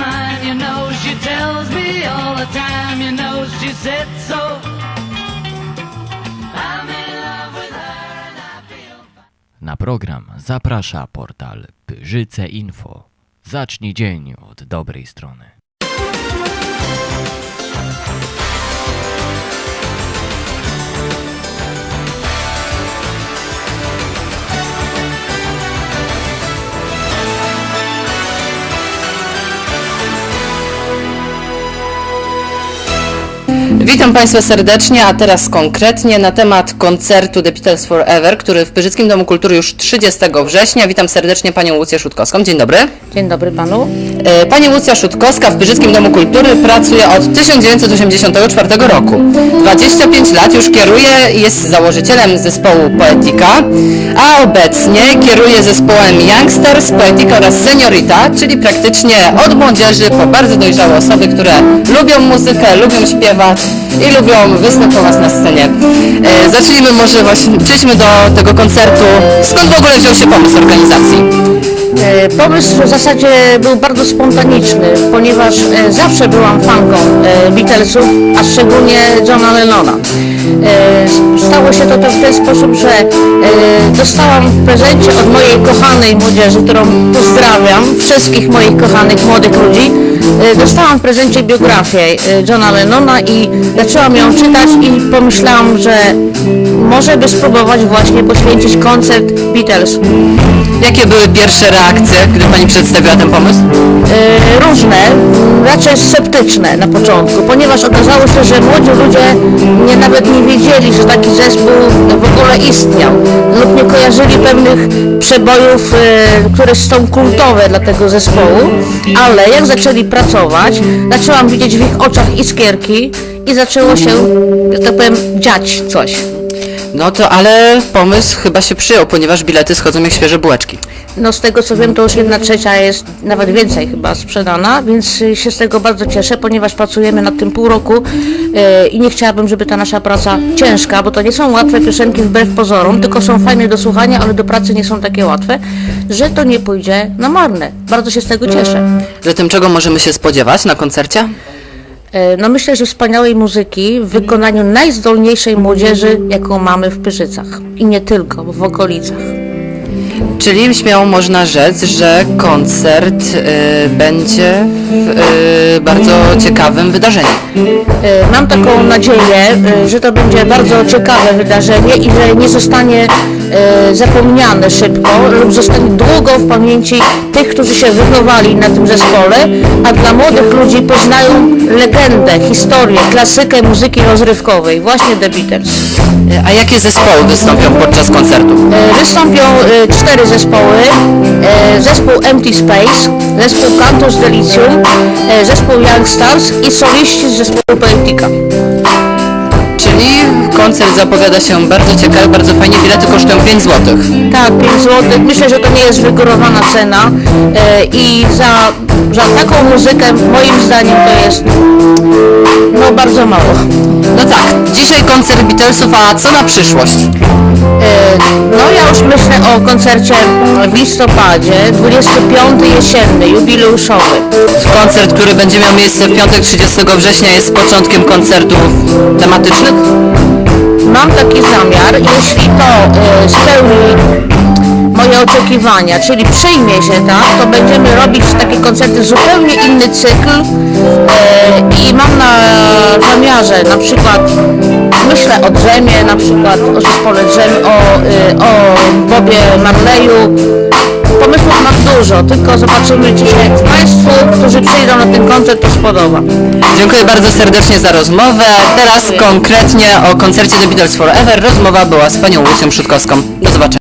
mine, you know she tells me all the time, you know she said so. Na program zaprasza portal Pyrzyce Info. Zacznij dzień od dobrej strony. Witam Państwa serdecznie, a teraz konkretnie na temat koncertu The Beatles Forever, który w Pyrzyckim Domu Kultury już 30 września. Witam serdecznie Panią Łucję Szutkowską. Dzień dobry. Dzień dobry panu. E, Pani Łucja Szutkowska w Pyrzyckim Domu Kultury pracuje od 1984 roku. 25 lat już kieruje i jest założycielem zespołu Poetica, a obecnie kieruje zespołem Youngsters, Poetica oraz Seniorita, czyli praktycznie od młodzieży po bardzo dojrzałe osoby, które lubią muzykę, lubią śpiewać i lubią występować na scenie. E, Zacznijmy może właśnie, przejdźmy do tego koncertu. Skąd w ogóle wziął się pomysł organizacji? E, Pomysł w zasadzie był bardzo spontaniczny, ponieważ e, zawsze byłam fanką e, Beatlesów, a szczególnie Johna Lennona. E, Stało się to w ten sposób, że e, dostałam w prezencie od mojej kochanej młodzieży, którą pozdrawiam, wszystkich moich kochanych młodych ludzi, e, dostałam w prezencie biografię Johna Lennona i zaczęłam ją czytać i pomyślałam, że może by spróbować właśnie poświęcić koncert Beatles. Jakie były pierwsze reakcje, gdy Pani przedstawiła ten pomysł? różne, raczej sceptyczne na początku, ponieważ okazało się, że młodzi ludzie nie, nawet nie wiedzieli, że taki zespół w ogóle istniał lub nie kojarzyli pewnych przebojów, e, które są kultowe dla tego zespołu, ale jak zaczęli pracować, zaczęłam widzieć w ich oczach iskierki i zaczęło się, że tak powiem, dziać coś. No to ale pomysł chyba się przyjął, ponieważ bilety schodzą jak świeże bułeczki. No z tego co wiem, to już jedna trzecia jest nawet więcej chyba sprzedana, więc się z tego bardzo cieszę, ponieważ pracujemy nad tym pół roku y, i nie chciałabym, żeby ta nasza praca ciężka, bo to nie są łatwe piosenki wbrew pozorom, tylko są fajne do słuchania, ale do pracy nie są takie łatwe, że to nie pójdzie na marne. Bardzo się z tego cieszę. Zatem czego możemy się spodziewać na koncercie? Y, No myślę, że wspaniałej muzyki w wykonaniu najzdolniejszej młodzieży, jaką mamy w Pyrzycach. I nie tylko, w okolicach. Czyli śmiało można rzec, że koncert y, będzie y, bardzo ciekawym wydarzeniem. E, Mam taką nadzieję, e, że to będzie bardzo ciekawe wydarzenie i że nie zostanie e, zapomniane szybko lub zostanie długo w pamięci tych, którzy się wychowali na tym zespole, a dla młodych ludzi poznają legendę, historię, klasykę muzyki rozrywkowej, właśnie The Beatles. Y, A jakie zespoły wystąpią podczas koncertu? Wystąpią cztery zespoły. E, Zespół Empty Space, zespół Cantus Delicium, e, zespół Youngstars i soliści z zespołu Poetica. Czyli koncert zapowiada się bardzo ciekawy, bardzo fajnie. Bilety kosztują 5 zł. Tak, 5 zł. Myślę, że to nie jest wygórowana cena e, i za, za taką muzykę moim zdaniem to jest no bardzo mało. No tak, dzisiaj koncert Beatlesów, a co na przyszłość? O koncercie w listopadzie, 25 jesienny, jubileuszowy. Koncert, który będzie miał miejsce w piątek 30 września jest początkiem koncertów tematycznych? Mam taki zamiar, jeśli to e, spełni moje oczekiwania, czyli przyjmie się tak, to będziemy robić takie koncerty zupełnie inny cykl e, i mam na zamiarze na przykład myślę o Drzemie, na przykład o zespole Drzem, o, e, o Bobie Marleyu. Pomysłów mam dużo, tylko zobaczymy, czy się Państwu, którzy przyjdą na ten koncert, to spodoba. Dziękuję bardzo serdecznie za rozmowę. Teraz konkretnie o koncercie The Beatles Forever rozmowa była z panią Łucją Szutkowską. Do zobaczenia.